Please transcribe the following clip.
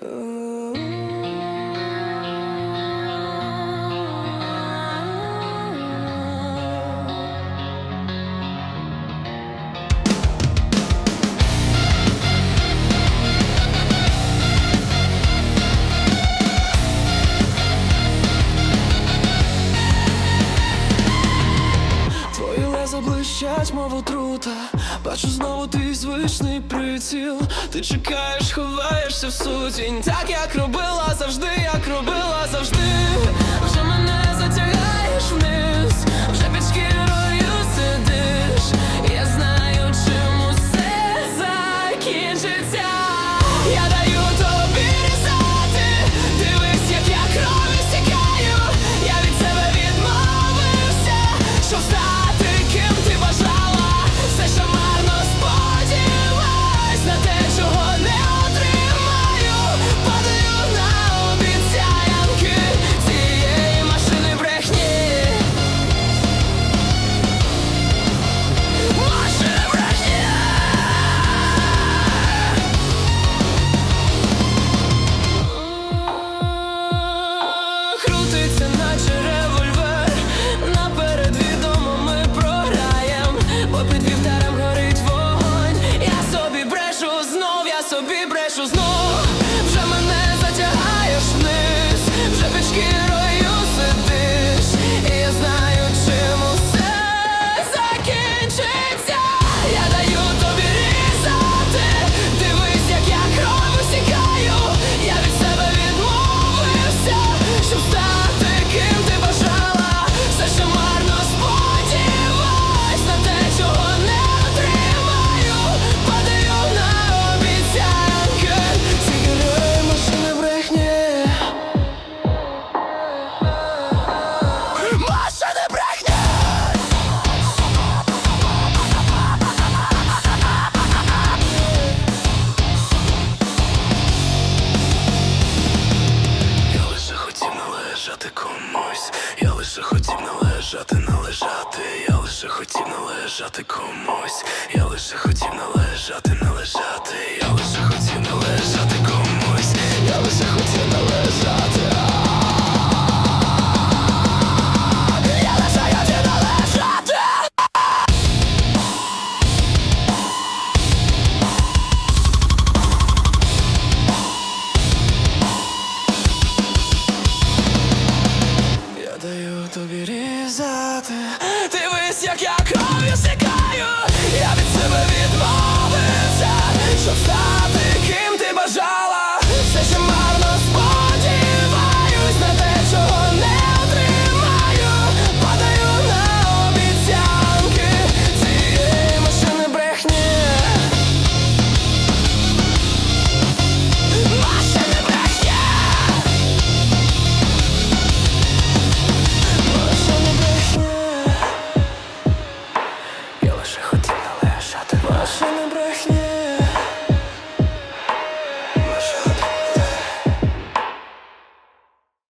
Uh, Звучать мов отрута бачу знову твій звичний приціл. Ти чекаєш, ховаєшся в сутінь, так як робила завжди, як робила завжди. лежати, належати, я лише хотів належати комусь, я лише хотів належати. на